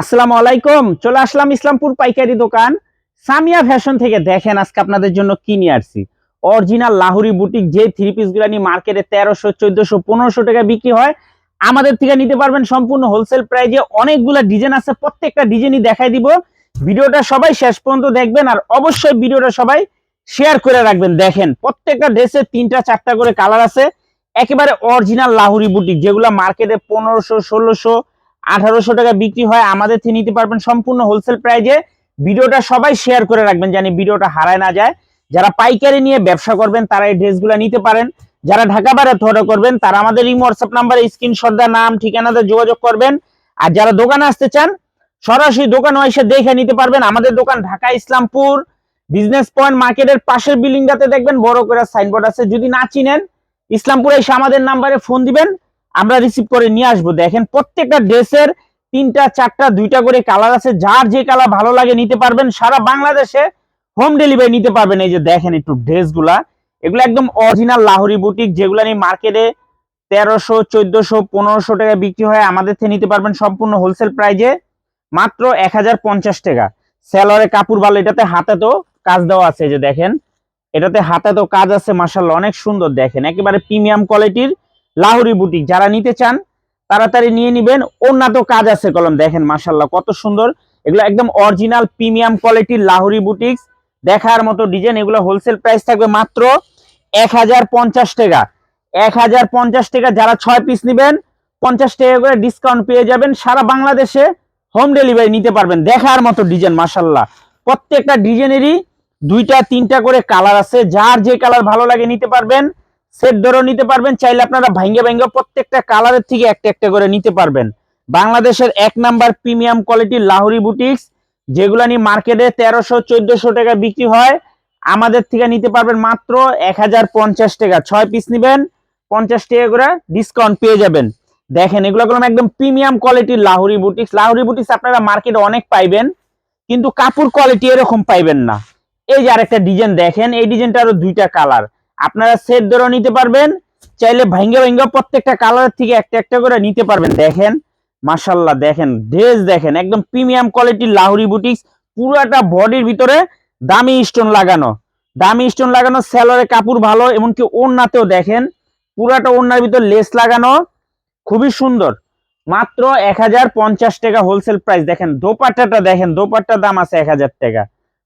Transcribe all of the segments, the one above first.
আসসালামু আলাইকুম, চলে আসলাম ইসলামপুর পাইকারি দোকান। সামিয়া ফ্যাশন থেকে দেখেন আজকে আপনাদের জন্য কি নিয়ে আসছি। অরিজিনাল লাহুরি বুটিক, যে থ্রি পিসগুলা নিয়ে মার্কেটে তেরোশো, চোদ্দশো, পনেরোশো টাকা বিক্রি হয়, আমাদের থেকে নিতে পারবেন সম্পূর্ণ হোলসেল প্রাইজে অনেকগুলো ডিজাইন আছে, প্রত্যেকটা ডিজাইনই দেখাই দিব। ভিডিওটা সবাই শেষ পর্যন্ত দেখবেন আর অবশ্যই ভিডিওটা সবাই শেয়ার করে রাখবেন। দেখেন, প্রত্যেকটা ড্রেসে তিনটা, চারটা করে কালার আছে। একেবারে অরিজিনাল লাহুরি বুটিক, যেগুলো মার্কেটে পনেরোশো, ষোলোশো আঠারোশো টাকা বিক্রি হয়, আমাদের থেকে নিতে পারবেন সম্পূর্ণ হোলসেল প্রাইজে ভিডিওটা সবাই শেয়ার করে রাখবেন জানি ভিডিওটা হারায় না যায়। যারা পাইকারি নিয়ে ব্যবসা করবেন, তারা এই ড্রেসগুলো নিতে পারেন। যারা ঢাকা বাইরে অর্ডার করবেন, তারা আমাদের এই হোয়াটসঅ্যাপ নাম্বারে স্ক্রিনশট নাম, ঠিকানাতে যোগাযোগ করবেন। আর যারা দোকানে আসতে চান, সরাসরি দোকানে এসে দেখে নিতে পারবেন। আমাদের দোকান ঢাকা ইসলামপুর বিজনেস পয়েন্ট মার্কেটের পাশের বিল্ডিংটাতে দেখবেন, বড় করে সাইনবোর্ড আছে। যদি না চিনেন, ইসলামপুরে এসে আমাদের নাম্বারে ফোন দিবেন। আমরা রিসিভ করে নিয়ে আসব। দেখেন প্রত্যেকটা ড্রেসের তিনটা, চারটা, দুইটা করে কালার আছে। যার যে কালার ভালো লাগে নিতে পারবেন। সারা বাংলাদেশে হোম ডেলিভারি নিতে পারবেন। এই যে দেখেন একটু ড্রেসগুলা। এগুলো একদম অরিজিনাল লাহোরি বুটিক যেগুলো নিয়ে মার্কেটে তেরোশো, চোদ্দশো, পনেরোশো টাকা বিক্রি হয়, আমাদের থেকে নিতে পারবেন সম্পূর্ণ হোলসেল প্রাইজে মাত্র এক হাজার পঞ্চাশ টাকা। স্যালোয়ারে কাপড় ভালো এটাতে হাতে তো কাজ দেওয়া আছে। যে দেখেন, এটাতে হাতে তো কাজ আছে মাসাল্লাহ অনেক সুন্দর দেখেন। একেবারে প্রিমিয়াম কোয়ালিটির লাহুরি বুটিক। যারা নিতে চান, তাড়াতাড়ি নিয়ে নিবেন। তো কাজ আছে কলম। দেখেন মাসাল্লাহ কত সুন্দর। এগুলো একদম অরিজিনাল প্রিমিয়াম কোয়ালিটির লাহুরি বুটিক্স। দেখার মতো ডিজাইন এগুলো হোলসেল প্রাইস থাকবে মাত্র এক হাজার পঞ্চাশ টাকা। এক হাজার পঞ্চাশ টাকা যারা ছয় পিস নেবেন, পঞ্চাশ টাকা করে ডিসকাউন্ট পেয়ে যাবেন। সারা বাংলাদেশে হোম ডেলিভারি নিতে পারবেন। দেখার মতো ডিজাইন মাসাল্লাহ প্রত্যেকটা ডিজাইনেরই দুইটা, তিনটা করে কালার আছে। যার যে কালার ভালো লাগে নিতে পারবেন সেট ধরেও নিতে পারবেন, চাইলে আপনারা ভাঙ্গে ভাঙ্গে প্রত্যেকটা কালারের থেকে একটা একটা করে নিতে পারবেন। বাংলাদেশের এক নাম্বার প্রিমিয়াম কোয়ালিটির লাহোরি বুটিক্স যেগুলো নিয়ে মার্কেটে তেরোশো, চোদ্দশো টাকা বিক্রি হয়, আমাদের থেকে নিতে পারবেন মাত্র এক হাজার পঞ্চাশ টাকা। ছয় পিস নেবেন, পঞ্চাশ টাকা করে ডিসকাউন্ট পেয়ে যাবেন। দেখেন, এগুলো করলাম একদম প্রিমিয়াম কোয়ালিটির লাহোরি বুটিক্স লাহোরি বুটিক্স আপনারা মার্কেটে অনেক পাইবেন, কিন্তু কাপড় কোয়ালিটি এরকম পাইবেন না। এই যে আরেকটা ডিজাইন দেখেন, এই ডিজাইনটা আরও দুইটা কালার আপনারা সেট ধরেও নিতে পারবেন, চাইলে ভাঙ্গে ভাঙ্গে প্রত্যেকটা কালারের থেকে একটা একটা করে নিতে পারবেন। দেখেন মাশাল্লাহ দেখেন ড্রেস দেখেন, একদম প্রিমিয়াম কোয়ালিটির লাহুরি বুটিক্স পুরাটা বডির ভিতরে দামি স্টোন লাগানো। দামি স্টোন লাগানো স্যালোরে কাপড় ভালো, এমনকি ওড়নাতেও দেখেন, পুরাটা ওড়নার ভিতর লেস লাগানো, খুবই সুন্দর। মাত্র এক হাজার পঞ্চাশ টাকা হোলসেল প্রাইস দেখেন, দোপাট্টাটা দেখেন, দোপাট্টার দাম আছে এক হাজার টাকা।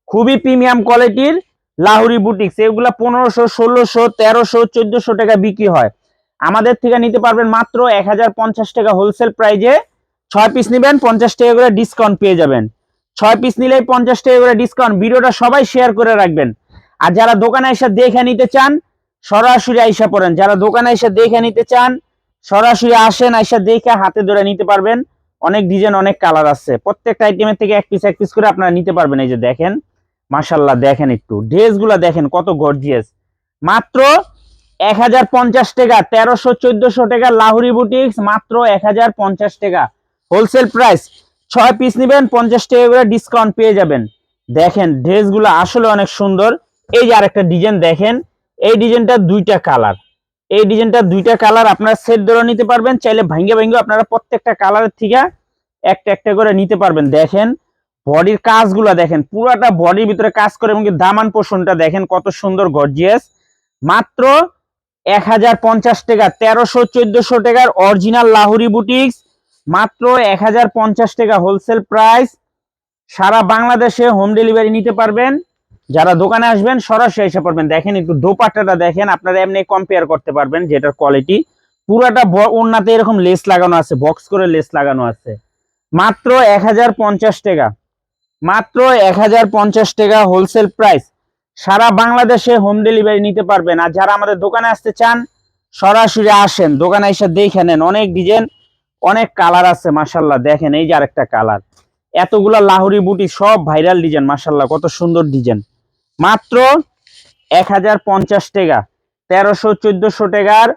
খুবই প্রিমিয়াম কোয়ালিটির লাহুরি বুটিক্স এগুলা পনেরোশো, ষোলোশো, তেরোশো, চোদ্দশো টাকা বিক্রি হয়। আমাদের থেকে নিতে পারবেন মাত্র এক হাজার পঞ্চাশ টাকা হোলসেল প্রাইজে ছয় পিস নেবেন, পঞ্চাশ টাকা করে ডিসকাউন্ট পেয়ে যাবেন। ছয় পিস নিলেই পঞ্চাশ টাকা করে ডিসকাউন্ট ভিডিওটা সবাই শেয়ার করে রাখবেন। আর যারা দোকানে এসে দেখে নিতে চান, সরাসরি আইসা পড়েন। যারা দোকানে এসে দেখে নিতে চান, সরাসরি আসেন, আইসা দেখে হাতে ধরে নিতে পারবেন। অনেক ডিজাইন অনেক কালার আছে। প্রত্যেকটা আইটেমের থেকে এক পিস এক পিস করে আপনারা নিতে পারবেন। এই যে দেখেন মাশাল্লাহ দেখেন একটু। ড্রেসগুলো দেখেন কত গর্জিয়াস মাত্র এক হাজার পঞ্চাশ টাকা, তেরোশো, চোদ্দশো টাকা লাহুরি বুটিক্স মাত্র এক হাজার পঞ্চাশ টাকা। হোলসেল প্রাইস ছয় পিস নেবেন, পঞ্চাশ টাকা করে ডিসকাউন্ট পেয়ে যাবেন। দেখেন, ড্রেসগুলো আসলে অনেক সুন্দর। এই যে আরেকটা ডিজাইন দেখেন, এই ডিজাইনটা দুইটা কালার এই ডিজাইনটা দুইটা কালার আপনারা সেট ধরে নিতে পারবেন, চাইলে ভাঙ্গে ভাঙ্গে আপনারা প্রত্যেকটা কালারের থেকে একটা একটা করে নিতে পারবেন। দেখেন বডির কাজগুলো দেখেন, পুরাটা বডির ভিতরে কাজ করে এবং দামান পোষণটা দেখেন কত সুন্দর গর্জিয়াস মাত্র এক হাজার পঞ্চাশ টাকা, তেরোশো, চোদ্দশো টাকার অরিজিনাল লাহুরি বুটিক্স মাত্র এক হাজার পঞ্চাশ টাকা হোলসেল প্রাইস সারা বাংলাদেশে হোম ডেলিভারি নিতে পারবেন। যারা দোকানে আসবেন, সরাসরি এসে পারবেন দেখেন একটু দোপাট্টাটা দেখেন, আপনারা এমনি কম্পেয়ার করতে পারবেন যেটার কোয়ালিটি পুরাটা ওনাতে এরকম লেস লাগানো আছে বক্স করে লেস লাগানো আছে। মাত্র এক হাজার পঞ্চাশ টাকা। মাত্র এক হাজার পঞ্চাশ টাকা হোলসেল প্রাইস সারা বাংলাদেশে হোম ডেলিভারি নিতে পারবেন। আর যারা আমাদের দোকানে আসতে চান, সরাসরি আসেন। দোকানে এসে দেখে নেন। অনেক ডিজাইন অনেক কালার আছে মাসাল্লাহ দেখেন, এই যে আরেকটা কালার এতগুলা লাহুরি বুটি, সব ভাইরাল ডিজাইন মাসাল্লাহ কত সুন্দর ডিজাইন মাত্র এক হাজার পঞ্চাশ টাকা। তেরোশো চোদ্দশো টাকার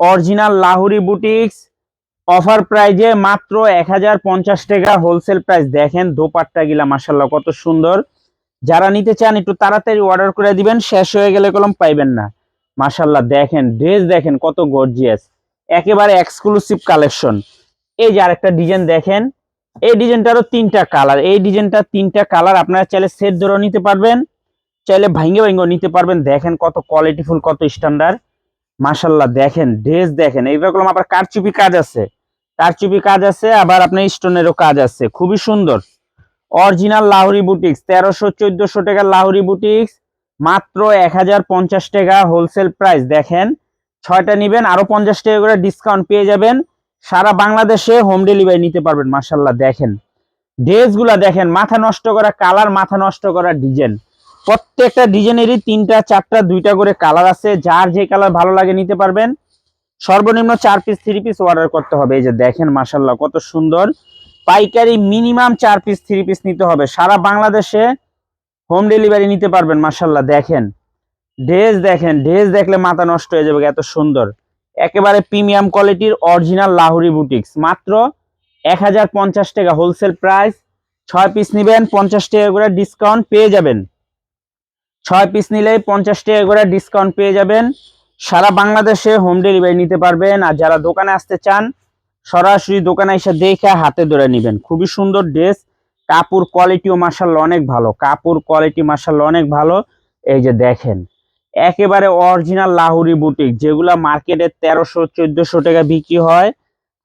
অরিজিনাল লাহুরি বুটিক্স অফার প্রাইজে মাত্র এক হাজার পঞ্চাশ টাকা হোলসেল প্রাইস। দেখেন, দোপাট্টা গিলা মাসাল্লাহ কত সুন্দর। যারা নিতে চান, একটু তাড়াতাড়ি অর্ডার করে দিবেন, শেষ হয়ে গেলে কলম পাইবেন না। মাসাল্লাহ দেখেন ড্রেস দেখেন, কত গর্জিয়াস একেবারে এক্সক্লুসিভ কালেকশন এই যে আরেকটা ডিজাইন দেখেন, এই ডিজাইনটারও তিনটা কালার এই ডিজাইনটা তিনটা কালার আপনারা চাইলে সেট ধরেও নিতে পারবেন, চাইলে ভাঙ্গে ভাঙ্গেও নিতে পারবেন। দেখেন, কত কোয়ালিটিফুল কত স্ট্যান্ডার্ড মাশাল্লাহ দেখেন ড্রেস দেখেন। এইরকম আবার কারচুপি কাজ আছে। কারচুপি কাজ আছে, আবার আপনার স্টোনেরও কাজ আছে। খুবই সুন্দর। অরিজিনাল লাহোরি বুটিক্স তেরোশো, চোদ্দশো টাকার লাহোরি বুটিক্স মাত্র এক হাজার পঞ্চাশ টাকা হোলসেল প্রাইস দেখেন, ছয়টা নিবেন আরও পঞ্চাশ টাকা করে ডিসকাউন্ট পেয়ে যাবেন। সারা বাংলাদেশে হোম ডেলিভারি নিতে পারবেন মাশাল্লাহ দেখেন। ড্রেসগুলা দেখেন, মাথা নষ্ট করা কালার মাথা নষ্ট করা ডিজাইন প্রত্যেকটা ডিজাইনেরই তিনটা, চারটা, দুইটা করে কালার আছে। যার যে কালার ভালো লাগে নিতে পারবেন। সর্বনিম্ন চার পিস থ্রি পিস অর্ডার করতে হবে। এই যে দেখেন মাশাল্লাহ কত সুন্দর। পাইকারি মিনিমাম চার পিস থ্রি পিস নিতে হবে। সারা বাংলাদেশে হোম ডেলিভারি নিতে পারবেন মাশাল্লাহ দেখেন। ড্রেস দেখেন, ড্রেস দেখলে মাথা নষ্ট হয়ে যাবে, এত সুন্দর। একেবারে প্রিমিয়াম কোয়ালিটির অরিজিনাল লাহুরি বুটিক্স মাত্র এক হাজার পঞ্চাশ টাকা হোলসেল প্রাইস ছয় পিস নেবেন, পঞ্চাশ টাকা করে ডিসকাউন্ট পেয়ে যাবেন। ছয় পিস নিলেই পঞ্চাশ টাকা করে ডিসকাউন্ট পেয়ে যাবেন। সারা বাংলাদেশে হোম ডেলিভারি নিতে পারবেন। আর যারা দোকানে আসতে চান, সরাসরি দোকানে এসে দেখে হাতে ধরে নেবেন। খুবই সুন্দর ড্রেস কাপড় কোয়ালিটিও মার্শাল্লাহ অনেক ভালো। কাপড় কোয়ালিটি মার্শাল্লাহ অনেক ভালো। এই যে দেখেন, একেবারে অরিজিনাল লাহুরি বুটিক যেগুলা মার্কেটে তেরোশো, চোদ্দশো টাকা বিক্রি হয়।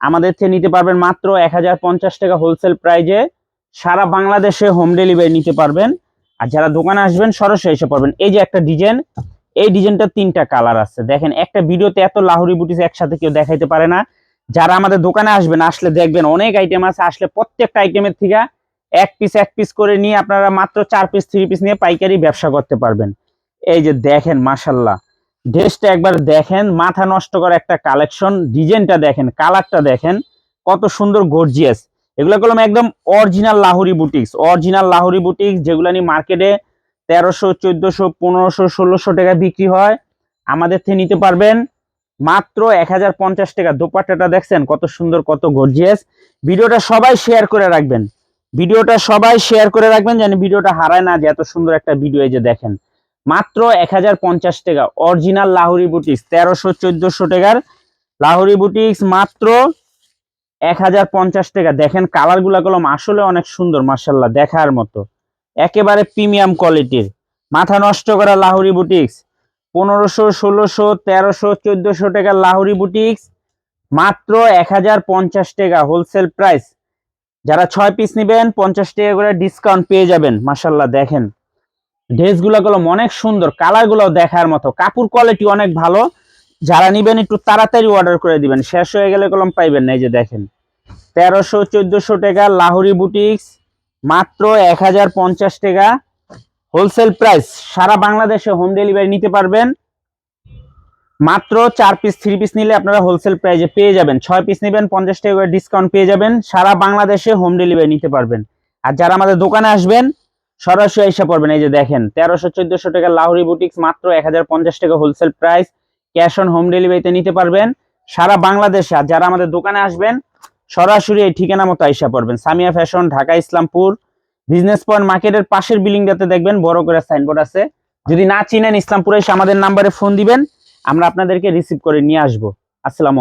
আমাদের থেকে নিতে পারবেন মাত্র এক হাজার পঞ্চাশ টাকা হোলসেল প্রাইজে সারা বাংলাদেশে হোম ডেলিভারি নিতে পারবেন। আর যারা দোকানে আসবেন, সরাসরি এসে পারবেন এই যে একটা ডিজাইন এই ডিজাইনটা তিনটা কালার আছে। দেখেন, একটা ভিডিওতে এত লাহুরি বুটিস একসাথে কেউ দেখাইতে পারে না। যারা আমাদের দোকানে আসবেন, আসলে দেখবেন অনেক আইটেম আছে, আসলে প্রত্যেকটা আইটেমের থেকে এক পিস এক পিস করে নিয়ে আপনারা মাত্র চার পিস থ্রি পিস নিয়ে পাইকারি ব্যবসা করতে পারবেন। এই যে দেখেন মাসাল্লাহ ড্রেসটা একবার দেখেন, মাথা নষ্ট করা একটা কালেকশন ডিজাইনটা দেখেন, কালারটা দেখেন, কত সুন্দর গর্জিয়াস এগুলো করলাম একদম original Lahori boutiques. Original Lahori boutiques, যেগুলো নিয়ে মার্কেটে তেরোশো, চোদ্দোশো, পনেরোশো, ষোলোশো টাকা বিক্রি হয়। আমাদের থেকে নিতে পারবেন মাত্র এক হাজার পঞ্চাশ টাকা। দোপাট্টাটা দেখছেন, কত সুন্দর, কত গর্জিয়াস ভিডিওটা সবাই শেয়ার করে রাখবেন। ভিডিওটা সবাই শেয়ার করে রাখবেন যেন ভিডিওটা হারায় না যে এত সুন্দর একটা ভিডিও এই যে দেখেন। মাত্র এক হাজার পঞ্চাশ টাকা। অরিজিনাল লাহুরি বুটিক্স তেরোশো, চোদ্দোশো টাকার লাহুরি বুটিক্স মাত্র এক হাজার পঞ্চাশ টাকা। দেখেন কালারগুলা কলম আসলে অনেক সুন্দর মার্শাল্লাহ দেখার মতো। একেবারে প্রিমিয়াম কোয়ালিটির। মাথা নষ্ট করা লাহুরি বুটিক্স, পনেরোশো, ষোলোশো, তেরোশো, চোদ্দশো টাকার লাহুরি বুটিক্স, মাত্র এক হাজার পঞ্চাশ টাকা হোলসেল প্রাইস যারা ছয় পিস নেবেন, পঞ্চাশ টাকা করে ডিসকাউন্ট পেয়ে যাবেন মার্শাল্লাহ দেখেন। ড্রেসগুলো কলম অনেক সুন্দর কালারগুলো দেখার মতো, কাপড় কোয়ালিটি অনেক ভালো। যারা নিবেন, একটু তাড়াতাড়ি অর্ডার করে দিবেন, শেষ হয়ে গেলে কলম পাইবেন না, এই যে দেখেন। তেরোশো, চোদ্দশো টাকা লাহুরি বুটিক্স মাত্র এক হাজার পঞ্চাশ টাকা। হোলসেল প্রাইস সারা বাংলাদেশে হোম ডেলিভারি নিতে পারবেন। মাত্র চার পিস থ্রি পিস নিলে আপনারা হোলসেল প্রাইজে পেয়ে যাবেন। ছয় পিস নেবেন, পঞ্চাশ টাকা করে ডিসকাউন্ট পেয়ে যাবেন। সারা বাংলাদেশে হোম ডেলিভারি নিতে পারবেন। আর যারা আমাদের দোকানে আসবেন, সরাসরি এসে পড়বেন। এই যে দেখেন, তেরোশো, চোদ্দশো টাকা লাহুরি বুটিক্স মাত্র এক হাজার পঞ্চাশ টাকা wholesale price cash on home ডেলিভারিতে নিতে পারবেন। সারা বাংলাদেশে, আর যারা আমাদের দোকানে আসবেন সরাসরি এই ঠিকানা মতো আইসা পড়বেন। Samia fashion, Dhaka Islampur. Business point মার্কেটের পাশের বিল্ডিংটাতে দেখবেন বড় করে সাইনবোর্ড আছে। যদি না চিনেন ইসলামপুরে এসে আমাদের নাম্বারে ফোন দিবেন, আমরা আপনাদেরকে রিসিভ করে নিয়ে আসব। আসসালামু